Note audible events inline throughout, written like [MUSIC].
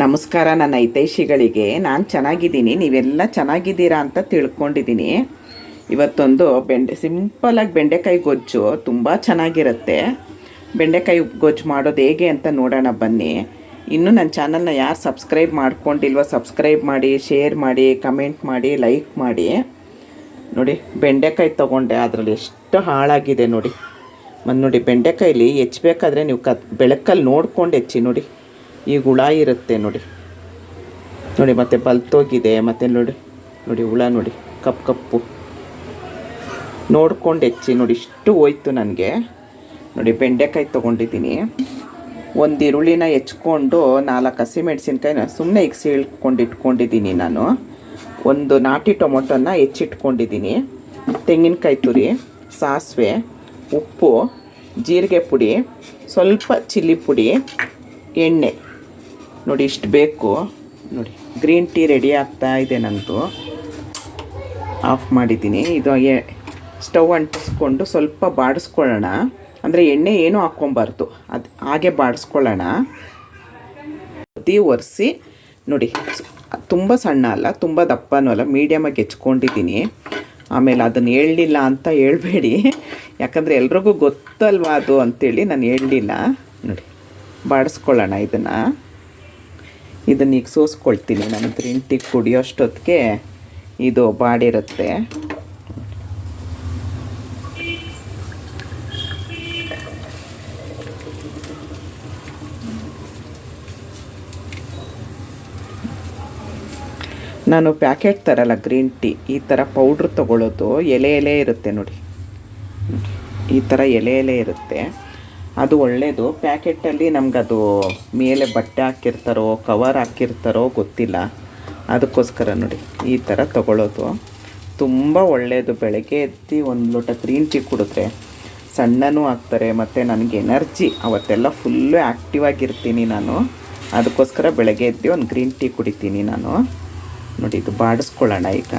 ನಮಸ್ಕಾರ, ನನ್ನ ಹಿತೈಷಿಗಳಿಗೆ. ನಾನು ಚೆನ್ನಾಗಿದ್ದೀನಿ, ನೀವೆಲ್ಲ ಚೆನ್ನಾಗಿದ್ದೀರಾ ಅಂತ ತಿಳ್ಕೊಂಡಿದ್ದೀನಿ. ಇವತ್ತೊಂದು ಬೆಂಡೆ ಸಿಂಪಲಾಗಿ ಬೆಂಡೆಕಾಯಿ ಗೊಜ್ಜು, ತುಂಬ ಚೆನ್ನಾಗಿರುತ್ತೆ. ಬೆಂಡೆಕಾಯಿ ಗೊಜ್ಜು ಮಾಡೋದು ಹೇಗೆ ಅಂತ ನೋಡೋಣ ಬನ್ನಿ. ಇನ್ನೂ ನನ್ನ ಚಾನಲ್ನ ಯಾರು ಸಬ್ಸ್ಕ್ರೈಬ್ ಮಾಡ್ಕೊಂಡಿಲ್ವೋ, ಸಬ್ಸ್ಕ್ರೈಬ್ ಮಾಡಿ, ಶೇರ್ ಮಾಡಿ, ಕಮೆಂಟ್ ಮಾಡಿ, ಲೈಕ್ ಮಾಡಿ. ನೋಡಿ, ಬೆಂಡೆಕಾಯಿ ತೊಗೊಂಡೆ, ಅದರಲ್ಲಿ ಎಷ್ಟು ಹಾಳಾಗಿದೆ ನೋಡಿ. ಮತ್ತು ನೋಡಿ ಬೆಂಡೆಕಾಯಲ್ಲಿ ಹೆಚ್ಚಬೇಕಾದ್ರೆ ನೀವು ಕ ಬೆಳಕಲ್ಲಿ ನೋಡ್ಕೊಂಡು ಹೆಚ್ಚಿ ನೋಡಿ. ಈಗ ಹುಳ ಇರುತ್ತೆ ನೋಡಿ. ನೋಡಿ, ಮತ್ತೆ ಬಲ್ತೋಗಿದೆ ಮತ್ತೆ ನೋಡಿ ನೋಡಿ ಹುಳ ನೋಡಿ ಕಪ್ಪು ಕಪ್ಪು. ನೋಡ್ಕೊಂಡು ಹೆಚ್ಚಿ ನೋಡಿ, ಇಷ್ಟು ಹೋಯ್ತು ನನಗೆ. ನೋಡಿ, ಬೆಂಡೆಕಾಯಿ ತೊಗೊಂಡಿದ್ದೀನಿ. ಒಂದು ಈರುಳ್ಳಿನ ಹೆಚ್ಕೊಂಡು ನಾಲ್ಕು ಹಸಿಮೆಣ್ಸಿನ್ಕಾಯಿನ ಸುಮ್ಮನೆ ಈಗ ಇಳ್ಕೊಂಡು ಇಟ್ಕೊಂಡಿದ್ದೀನಿ ನಾನು. ಒಂದು ನಾಟಿ ಟೊಮೊಟೊನ ಹೆಚ್ಚಿಟ್ಕೊಂಡಿದ್ದೀನಿ. ತೆಂಗಿನಕಾಯಿ ತುರಿ, ಸಾಸಿವೆ, ಉಪ್ಪು, ಜೀರಿಗೆ ಪುಡಿ, ಸ್ವಲ್ಪ ಚಿಲ್ಲಿ ಪುಡಿ, ಎಣ್ಣೆ. ನೋಡಿ ಇಷ್ಟು ಬೇಕು. ನೋಡಿ, ಗ್ರೀನ್ ಟೀ ರೆಡಿ ಆಗ್ತಾ ಇದೆ ನಂದು. ಆಫ್ ಮಾಡಿದ್ದೀನಿ. ಇದು ಸ್ಟವ್ ಅಂಟಿಸ್ಕೊಂಡು ಸ್ವಲ್ಪ ಬಾಡಿಸ್ಕೊಳ್ಳೋಣ. ಅಂದರೆ ಎಣ್ಣೆ ಏನೂ ಹಾಕ್ಕೊಬಾರ್ದು. ಅದು ಹಾಗೆ ಬಾಡಿಸ್ಕೊಳ್ಳೋಣ. ಬದಿ ಒರೆಸಿ. ನೋಡಿ, ತುಂಬ ಸಣ್ಣ ಅಲ್ಲ, ತುಂಬ ದಪ್ಪನೂ ಅಲ್ಲ ಮೀಡಿಯಮಾಗಿ ಹೆಚ್ಕೊಂಡಿದ್ದೀನಿ. ಆಮೇಲೆ ಅದನ್ನು ಹೇಳಲಿಲ್ಲ ಅಂತ ಹೇಳಬೇಡಿ. ಯಾಕಂದರೆ ಎಲ್ರಿಗೂ ಗೊತ್ತಲ್ವಾ ಅದು ಅಂತೇಳಿ ನಾನು ಹೇಳಲಿಲ್ಲ. ನೋಡಿ, ಬಾಡಿಸ್ಕೊಳ್ಳೋಣ ಇದನ್ನು. ಇದನ್ನ ಈಗ ಸೋಸ್ಕೊಳ್ತೀನಿ. ನಾನು ಗ್ರೀನ್ ಟೀ ಕುಡಿಯೋಷ್ಟೊತ್ತಿಗೆ ಇದು ಬಾಡಿರುತ್ತೆ. ನಾನು ಪ್ಯಾಕೆಟ್ ತರಲ್ಲ ಗ್ರೀನ್ ಟೀ. ಈ ಥರ ಪೌಡ್ರ್ ತೊಗೊಳ್ಳೋದು ಎಲೆ ಎಲೆ ಇರುತ್ತೆ ನೋಡಿ. ಈ ಥರ ಎಲೆ ಎಲೆ ಇರುತ್ತೆ. ಅದು ಒಳ್ಳೆಯದು ಪ್ಯಾಕೆಟಲ್ಲಿ ನಮಗದು ಮೇಲೆ ಬಟ್ಟೆ ಹಾಕಿರ್ತಾರೋ ಕವರ್ ಹಾಕಿರ್ತಾರೋ ಗೊತ್ತಿಲ್ಲ. ಅದಕ್ಕೋಸ್ಕರ ನೋಡಿ, ಈ ಥರ ತಗೊಳ್ಳೋದು. ತುಂಬ ಒಳ್ಳೆಯದು ಬೆಳಗ್ಗೆ ಎದ್ದು ಒಂದು ಲೋಟ ಗ್ರೀನ್ ಟೀ ಕುಡಿದ್ರೆ. ಸಣ್ಣನೂ ಆಗ್ತಾರೆ, ಮತ್ತು ನನಗೆ ಎನರ್ಜಿ. ಅವತ್ತೆಲ್ಲ ಫುಲ್ಲು ಆ್ಯಕ್ಟಿವ್ ಆಗಿರ್ತೀನಿ ನಾನು. ಅದಕ್ಕೋಸ್ಕರ ಬೆಳಗ್ಗೆ ಎದ್ದು ಒಂದು ಗ್ರೀನ್ ಟೀ ಕುಡಿತೀನಿ ನಾನು. ನೋಡಿ, ಇದು ಬಾಡಿಸ್ಕೊಳ್ಳೋಣ ಈಗ.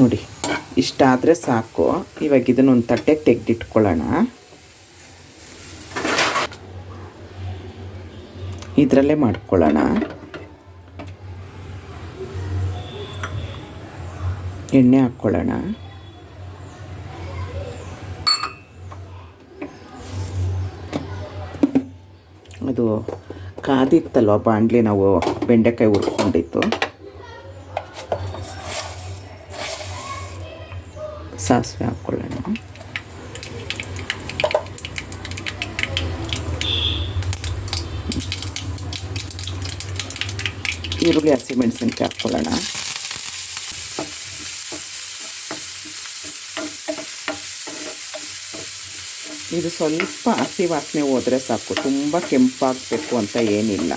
ನೋಡಿ, ಇಷ್ಟ ಆದರೆ ಸಾಕು. ಇವಾಗ ಇದನ್ನೊಂದು ತಟ್ಟೆಗೆ ತೆಗೆದಿಟ್ಕೊಳ್ಳೋಣ. ಇದರಲ್ಲೇ ಮಾಡ್ಕೊಳ್ಳೋಣ. ಎಣ್ಣೆ ಹಾಕ್ಕೊಳ್ಳೋಣ. ಅದು ಕಾದಿತ್ತಲ್ವ ಬಾಣಲಿ ನಾವು ಬೆಂಡೆಕಾಯಿ ಹುರ್ಕೊಂಡಿತ್ತು ಸಾಸಿವೆ ಹಾಕ್ಕೊಳ್ಳೋಣ. ಈರುಳ್ಳಿ ಹಸಿಮೆಣಸಿನ್ಕಾಯಿ ಹಾಕ್ಕೊಳ್ಳೋಣ ಇದು ಸ್ವಲ್ಪ ಹಸಿ ವಾಸನೆ ಹೋದರೆ ಸಾಕು ತುಂಬ ಕೆಂಪಾಗಬೇಕು ಅಂತ ಏನಿಲ್ಲ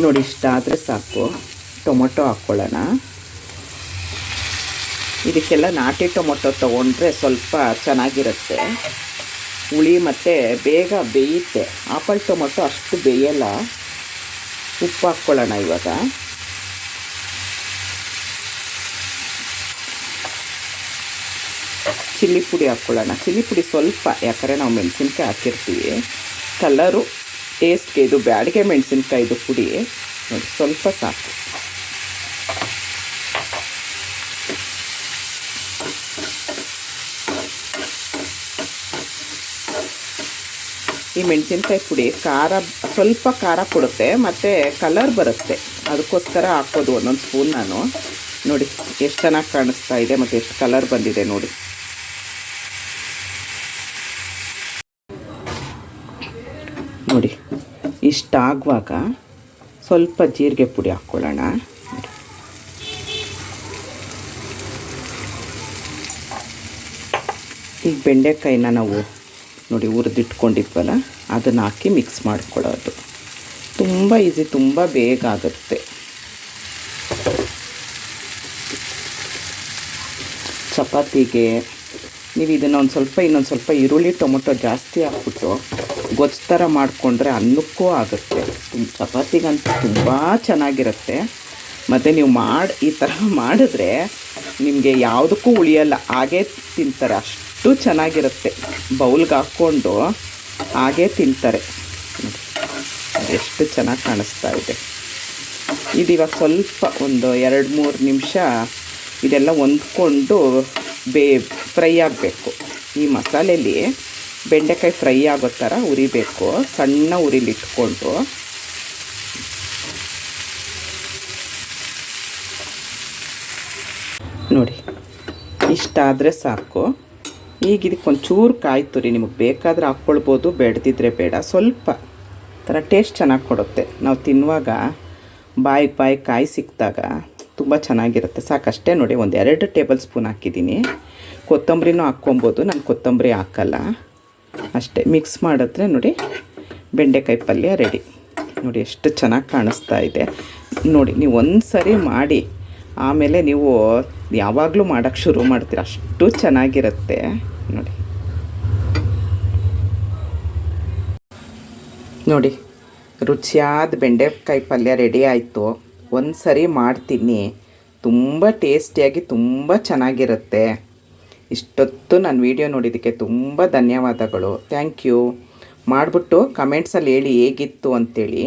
ನೋಡಿ ಇಷ್ಟಾದರೆ ಸಾಕು ಟೊಮೊಟೊ ಹಾಕ್ಕೊಳ್ಳೋಣ ಇದಕ್ಕೆಲ್ಲ ನಾಟಿ ಟೊಮೊಟೊ ತೊಗೊಂಡ್ರೆ ಸ್ವಲ್ಪ ಚೆನ್ನಾಗಿರುತ್ತೆ. ಹುಳಿ ಮತ್ತು ಬೇಗ ಬೇಯುತ್ತೆ. ಆಪಲ್ ಟೊಮೊಟೊ ಅಷ್ಟು ಬೇಯಲ್ಲ. ಉಪ್ಪು ಹಾಕ್ಕೊಳ್ಳೋಣ ಇವಾಗ. ಚಿಲ್ಲಿ ಪುಡಿ ಹಾಕ್ಕೊಳ್ಳೋಣ. ಚಿಲ್ಲಿ ಪುಡಿ ಸ್ವಲ್ಪ, ಯಾಕಂದರೆ ನಾವು ಮೆಣಸಿನ್ಕಾಯಿ ಹಾಕಿರ್ತೀವಿ. ಕಲರು ಟೇಸ್ಟ್ಗೆ ಇದು ಬ್ಯಾಡಿಗೆ ಮೆಣಸಿನ್ಕಾಯಿದು ಪುಡಿ. ಸ್ವಲ್ಪ ಸಾಕು. ಈ ಮೆಣಸಿನ್ಕಾಯಿ ಪುಡಿ, ಖಾರ, ಸ್ವಲ್ಪ ಖಾರ ಕೊಡುತ್ತೆ, ಮತ್ತು ಕಲರ್ ಬರುತ್ತೆ. ಅದಕ್ಕೋಸ್ಕರ ಹಾಕೋದು ಒಂದೊಂದು ಸ್ಪೂನ್ ನಾನು. ನೋಡಿ, ಎಷ್ಟು ಚೆನ್ನಾಗಿ ಕಾಣಿಸ್ತಾ ಇದೆ ಮತ್ತು ಎಷ್ಟು ಕಲರ್ ಬಂದಿದೆ ನೋಡಿ. ನೋಡಿ ಇಷ್ಟಾಗುವಾಗ ಸ್ವಲ್ಪ ಜೀರಿಗೆ ಪುಡಿ ಹಾಕ್ಕೊಳ್ಳೋಣ ಈಗ ಬೆಂಡೆಕಾಯಿನ ನಾವು ನೋಡಿ, ಹುರಿದಿಟ್ಕೊಂಡಿದ್ವಲ್ಲ ಅದನ್ನು ಹಾಕಿ ಮಿಕ್ಸ್ ಮಾಡ್ಕೊಳ್ಳೋದು ತುಂಬ ಈಸಿ ತುಂಬ ಬೇಗ ಆಗುತ್ತೆ. ಚಪಾತಿಗೆ ನೀವು ಇದನ್ನು ಒಂದು ಸ್ವಲ್ಪ, ಇನ್ನೊಂದು ಸ್ವಲ್ಪ ಈರುಳ್ಳಿ, ಟೊಮೊಟೊ ಜಾಸ್ತಿ ಹಾಕ್ಬಿಟ್ಟು ಗೊಜ್ಜು ಥರ ಮಾಡಿಕೊಂಡ್ರೆ ಅನ್ನಕ್ಕೂ ಆಗುತ್ತೆ. ಚಪಾತಿಗಂತೂ ತುಂಬ ಚೆನ್ನಾಗಿರುತ್ತೆ. ಮತ್ತು ನೀವು ಮಾಡಿ, ಈ ಥರ [LAUGHS] ಮಾಡಿದ್ರೆ ನಿಮಗೆ ಯಾವುದಕ್ಕೂ ಉಳಿಯಲ್ಲ. ಹಾಗೇ ತಿಂತಾರೆ. ಅಷ್ಟು ಚೆನ್ನಾಗಿರುತ್ತೆ. ಬೌಲ್ಗೆ ಹಾಕ್ಕೊಂಡು ಹಾಗೇ ತಿಂತಾರೆ. ಎಷ್ಟು ಚೆನ್ನಾಗಿ ಕಾಣಿಸ್ತಾ ಇದೆ. ಇದಿವಾಗ ಸ್ವಲ್ಪ ಒಂದು ಎರಡು ಮೂರು ನಿಮಿಷ ಇದೆಲ್ಲ ಹೊಂದ್ಕೊಂಡು ಬೇ, ಫ್ರೈ ಆಗಬೇಕು. ಈ ಮಸಾಲೆಯಲ್ಲಿ ಬೆಂಡೆಕಾಯಿ ಫ್ರೈ ಆಗೋ ಥರ ಉರಿಬೇಕು. ಸಣ್ಣ ಉರಿಲಿಟ್ಕೊಂಡು. ನೋಡಿ, ಇಷ್ಟಾದರೆ ಸಾಕು. ಈಗ ಇದಕ್ಕೆ ಒಂಚೂರು ಕಾಯಿ ತುರಿ ನಿಮಗೆ ಬೇಕಾದರೆ ಹಾಕ್ಕೊಳ್ಬೋದು, ಬೇಡದಿದ್ರೆ ಬೇಡ. ಸ್ವಲ್ಪ ಥರ ಟೇಸ್ಟ್ ಚೆನ್ನಾಗಿ ಕೊಡುತ್ತೆ. ನಾವು ತಿನ್ನುವಾಗ ಬಾಯಿ ಬಾಯಿ ಕಾಯಿ ಸಿಕ್ಕಿದಾಗ ತುಂಬ ಚೆನ್ನಾಗಿರುತ್ತೆ. ಸಾಕಷ್ಟೇ ನೋಡಿ, ಒಂದು ಎರಡು ಟೇಬಲ್ ಸ್ಪೂನ್ ಹಾಕಿದ್ದೀನಿ. ಕೊತ್ತಂಬರಿನೂ ಹಾಕ್ಕೊಬೋದು ನಾನು ಕೊತ್ತಂಬರಿ ಹಾಕಲ್ಲ. ಅಷ್ಟೇ. ಮಿಕ್ಸ್ ಮಾಡಿದ್ರೆ ನೋಡಿ, ಬೆಂಡೆಕಾಯಿ ಪಲ್ಯ ರೆಡಿ ನೋಡಿ, ಎಷ್ಟು ಚೆನ್ನಾಗಿ ಕಾಣಿಸ್ತಾ ಇದೆ. ನೋಡಿ, ನೀವು ಒಂದು ಸರಿ ಮಾಡಿ ಆಮೇಲೆ ನೀವು ಯಾವಾಗಲೂ ಮಾಡೋಕ್ಕೆ ಶುರು ಮಾಡ್ತೀರ. ಅಷ್ಟು ಚೆನ್ನಾಗಿರುತ್ತೆ. ನೋಡಿ. ನೋಡಿ, ರುಚಿಯಾದ ಬೆಂಡೆಕಾಯಿ ಪಲ್ಯ ರೆಡಿ ಆಯಿತು. ಒಂದು ಸರಿ ಮಾಡ್ತೀನಿ. ತುಂಬ ಟೇಸ್ಟಿಯಾಗಿ ತುಂಬ ಚೆನ್ನಾಗಿರುತ್ತೆ. ಇಷ್ಟೊತ್ತು ನನ್ನ ವಿಡಿಯೋ ನೋಡಿದ್ದಕ್ಕೆ ತುಂಬ ಧನ್ಯವಾದಗಳು. ಥ್ಯಾಂಕ್ ಯು ಮಾಡಿಬಿಟ್ಟು ಕಮೆಂಟ್ಸಲ್ಲಿ ಹೇಳಿ ಹೇಗಿತ್ತು ಅಂತೇಳಿ.